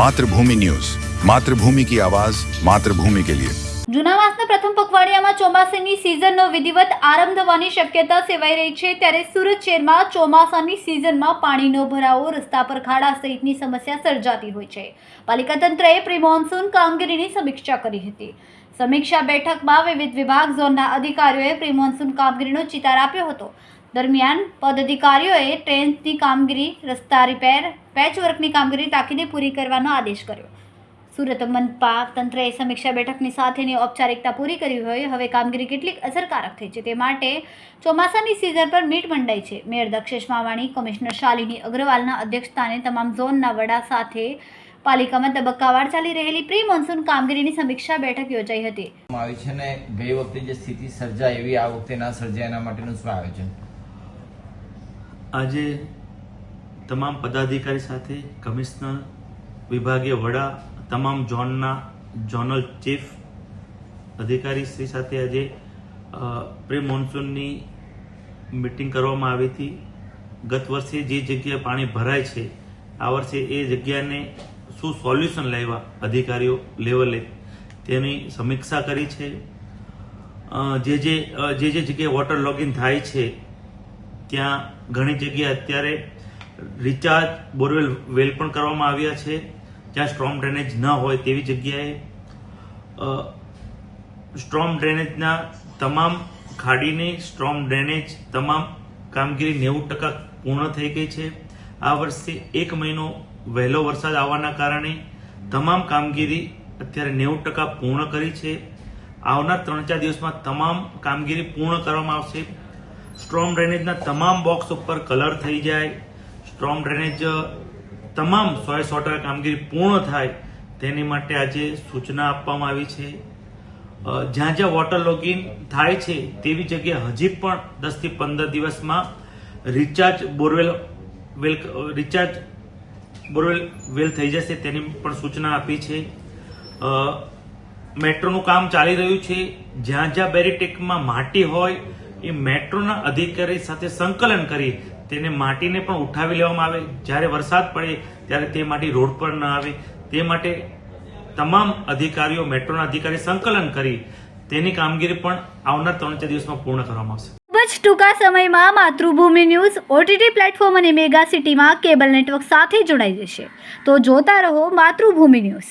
Mathrubhumi news. Mathrubhumi કી આવાઝ માતૃભૂમિ કે લિયે. જૂનાવાસના પ્રથમ પખવાડિયામાં ચોમાસાની સિઝનનો વિધિવત આરંભ થવાની શક્યતા સેવાઈ રહી છે, ત્યારે સુરત શહેરમાં ચોમાસાની સિઝનમાં પાણીનો ભરાવો, રસ્તા પર ખાડા સહિતની સમસ્યા સર્જાતી હોય છે. પાલિકા તંત્રએ પ્રી મોન્સૂન કામગીરીની સમીક્ષા કરી હતી. સમીક્ષા બેઠકમાં વિવિધ વિભાગ ઝોનના અધિકારીઓએ પ્રી મોન્સૂન કામગીરીનો ચિતાર આપ્યો હતો. દરમિયાન પદાધિકારીઓએ ટ્રેનની કામગીરી, રસ્તા રિપેર પેચવર્કની કામગીરી તાકીદે પૂરી કરવાનો આદેશ કર્યો. સુરત મનપા તંત્રએ સમીક્ષા બેઠકની સાથેની ઔપચારિકતા પૂરી કરી હોય, હવે કામગીરી કેટલીક અસરકારક થઈ છે તે માટે ચોમાસાની સિઝન પર મીટ મંડાઈ છે. મેયર દક્ષેશ માવાણી, કમિશનર શાલિની અગ્રવાલના અધ્યક્ષસ્થાને તમામ ઝોનના વડા સાથે પાલિકામાં તબક્કાવાર ચાલી રહેલી પ્રી મોન્સૂન કામગીરીની સમીક્ષા બેઠક યોજાઈ હતી. આવી છે ને, ગઈ વખતે જે સ્થિતિ સર્જાય એવી આ વખતે ના સર્જાય એના માટેનું શું આયોજન? આજે તમામ પદાધિકારી સાથે કમિશનર, વિભાગીય વડા, તમામ ઝોનના ઝોનલ ચીફ, અધિકારી શ્રી સાથે આજે પ્રી મોન્સૂનની મિટિંગ કરવામાં આવી હતી. ગત વર્ષે જે જગ્યાએ પાણી ભરાય છે, આ વર્ષે એ જગ્યાને શું સોલ્યુશન લાવ્યા અધિકારીઓ લેવલે તેની સમીક્ષા કરી છે. જે જે જે જે જગ્યાએ વોટર લોગિન થાય છે ત્યાં ઘણી જગ્યાએ અત્યારે રિચાર્જ બોરવેલ વેલ પણ કરવામાં આવ્યા છે. જ્યાં સ્ટ્રોમ ડ્રેનેજ ન હોય તેવી જગ્યાએ સ્ટ્રોમ ડ્રેનેજના તમામ ખાડીની સ્ટ્રોમ ડ્રેનેજ તમામ કામગીરી નેવું ટકા પૂર્ણ થઈ ગઈ છે. આ વર્ષે એક મહિનો વહેલો વરસાદ આવવાના કારણે તમામ કામગીરી અત્યારે નેવું ટકા પૂર્ણ કરી છે. આવનાર ત્રણ ચાર દિવસમાં તમામ કામગીરી પૂર્ણ કરવામાં આવશે. સ્ટ્રોમ ડ્રેનેજના તમામ બોક્સ ઉપર કલર થઈ જાય. સ્ટ્રોમ ડ્રેનેજ તમામ સો સો ટકા કામગીરી પૂર્ણ થાય તેની માટે આજે સૂચના આપવામાં આવી છે. જ્યાં જ્યાં વોટર લોગિંગ થાય છે તેવી જગ્યાએ હજી પણ દસથી પંદર દિવસમાં recharge borewell, well recharge borewell, well થઈ જશે તેની પણ સૂચના આપી છે. મેટ્રોનું કામ ચાલી રહ્યું છે. જ્યાં જ્યાં બેરીટેકમાં માટી હોય એ મેટ્રોના અધિકારી સાથે સંકલન કરી તેને માટીને પણ ઉઠાવી લેવામાં આવે. જ્યારે વરસાદ પડે ત્યારે તે માટી રોડ પર ન આવે. તે માટે તમામ અધિકારીઓ મેટ્રોના અધિકારી સંકલન કરી તેની કામગીરી પણ આવનાર ત્રણ ચાર દિવસમાં પૂર્ણ કરવામાં આવશે. ખૂબ જ ટૂંકા સમયમાં માતૃભૂમિ ન્યૂઝ, ઓટીટી પ્લેટફોર્મ અને મેગા સિટીમાં કેબલ નેટવર્ક સાથે જોડાઈ જશે. તો જોતા રહો માતૃભૂમિ ન્યૂઝ.